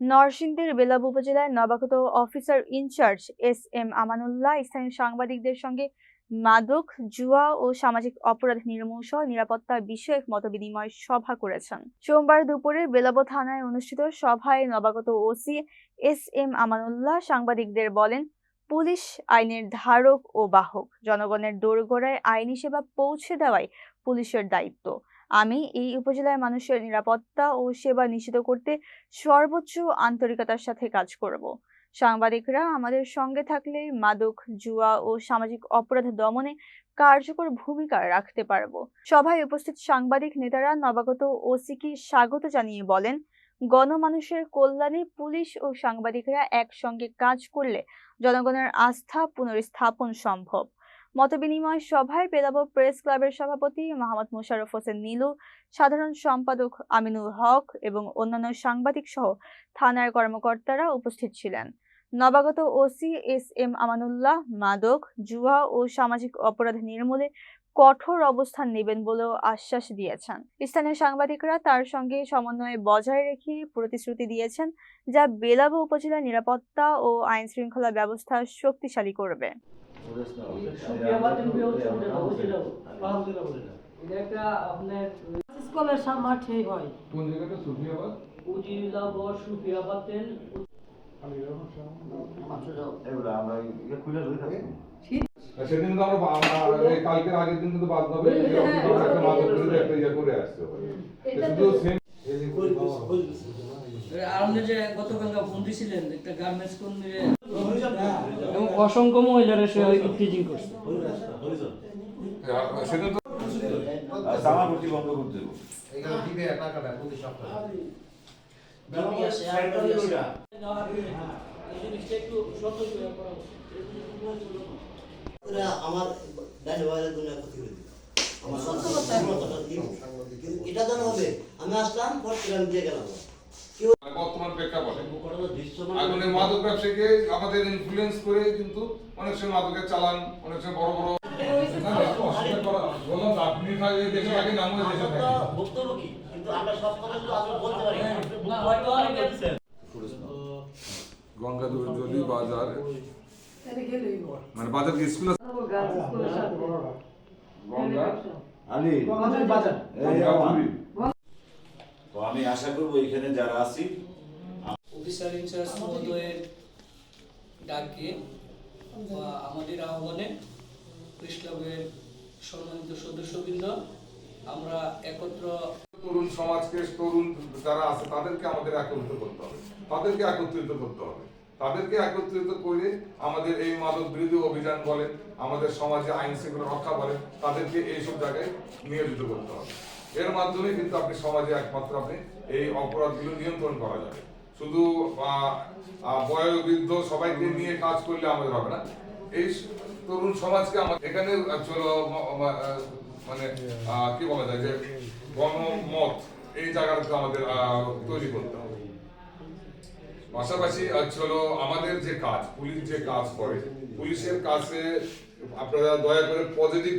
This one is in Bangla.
নরসিংদীর বেলাব উপজেলায় নবাগত officer in charge S M Amanullah, স্থানীয় সাংবাদিকদের সঙ্গে মাদক, জুয়া ও সামাজিক অপরাধ নির্মূল সহ নিরাপত্তা বিষয়ক মতবিনিময় সভা করেছেন। সোমবার দুপুরে বেলাব থানায় অনুষ্ঠিত সভায় নবাগত ওসি এস এম আমানুল্লাহ সাংবাদিকদের বলেন, পুলিশ আইনের ধারক ও বাহক, জনগণের দোরগোড়ায় আইনি সেবা পৌঁছে দেওয়াই পুলিশের দায়িত্ব। আমি এই উপজেলায় মানুষের নিরাপত্তা ও সেবা নিশ্চিত করতে সর্বোচ্চ আন্তরিকতার সাথে কাজ করব। সাংবাদিকরা আমাদের সঙ্গে থাকলে মাদক, জুয়া ও সামাজিক অপরাধ দমনে কার্যকর ভূমিকা রাখতে পারব। সভায় উপস্থিত সাংবাদিক নেতারা নবাগত ওসিকে স্বাগত জানিয়ে বলেন, গণমানুষের কল্যাণে পুলিশ ও সাংবাদিকরা একসঙ্গে কাজ করলে জনগণের আস্থা পুনর্স্থাপন সম্ভব। মতবিনিময় সভায় পেদাব প্রেস ক্লাবের সভাপতি মোহাম্মদ মোশাররফ হোসেন নীলু, সাধারণ সম্পাদক আমিনুল হক এবং অন্যান্য সাংবাদিক সহ থানার কর্মকর্তারা উপস্থিত ছিলেন। নবাগত ওসি এস এম আমানুল্লাহ মাদক, জুয়া ও সামাজিক অপরাধ নির্মূলে কঠোর অবস্থান নেবেন বলেও আশ্বাস দিয়েছেন। স্থানীয় সাংবাদিকরা তার সঙ্গে সমন্বয় বজায় রেখে প্রতিশ্রুতি দিয়েছেন যা বেলাব উপজেলার নিরাপত্তা ও আইন শৃঙ্খলা ব্যবস্থা শক্তিশালী করবে। স্কুলের মাঠে হয় কোন জায়গাটা সুফিয়াবাদ উজিলাবর সুফিয়াবাদ তেল আমরা ইয়ে খুলে ধরে থাকি আর সেদিন তো আমরা কালকের আগের দিন কিন্তু বাদ নবে একটা মাদক বিরোধী একটা ইয়ে করে আসতে হবে শুধু আপনি যে ফোন দিছিলেন একটা গার্মেন্টস কর্মীর এবং অসংখ্য মহিলারা সে ইফটিজিং করছে। সেদিন তো সামা বন্ধ করতে দেবো। ওরা আমার এটা যেন হবে। আমি আসলাম পর দিয়ে গেলাম। বর্তমান প্রেক্ষাপটে এই মাদক ব্যবসায়ীকে আমাদের ইনফ্লুয়েন্স করে কিন্তু অনেক সময় মাদকের চালান অনেক সময় বড় বড় আপনি দেশে থাকেন আমিও দেশে থাকি কিন্তু আমরা সব কথা বলতে পারি গঙ্গাধর জলি বাজার মানে বাজার কি স্কুল গঙ্গা আলী আমার। জুড়ি। তো আমি আশা করব এখানে যারা আছি অফিসার ইনচার্জ মহোদয়ের ডাকে বা আমাদের আহ্বানে প্রেস সম্মানিত সদস্যবৃন্দ আমরা একত্র তরুণ সমাজকে তরুণ যারা আছে তাদেরকে আমাদের একত্রিত করতে হবে। তাদেরকে একত্রিত করতে হবে। তাদেরকে একত্রিত করে আমাদের এই মাদক বিরোধী অভিযান বলে আমাদের সমাজে আইন শৃঙ্খলা রক্ষা বলে তাদেরকে এইসব জায়গায় নিয়োজিত করতে হবে। এর মাধ্যমে কিন্তু আপনি সমাজে একমাত্র আপনি এই অপরাধগুলো নিয়ন্ত্রণ করা যাবে। শুধু বয়োবৃদ্ধ সবাইকে নিয়ে কাজ করলে আমাদের হবে না। এই তরুণ সমাজকে আমাদের এখানে মানে কি বলা যায় যে গণমত, এই জায়গাটা আমাদের তৈরি করতে হবে। পাশাপাশি হলো আমাদের যে কাজ, পুলিশ যে কাজ করে, পুলিশের কাছে আপনারা দয়া করে পজিটিভ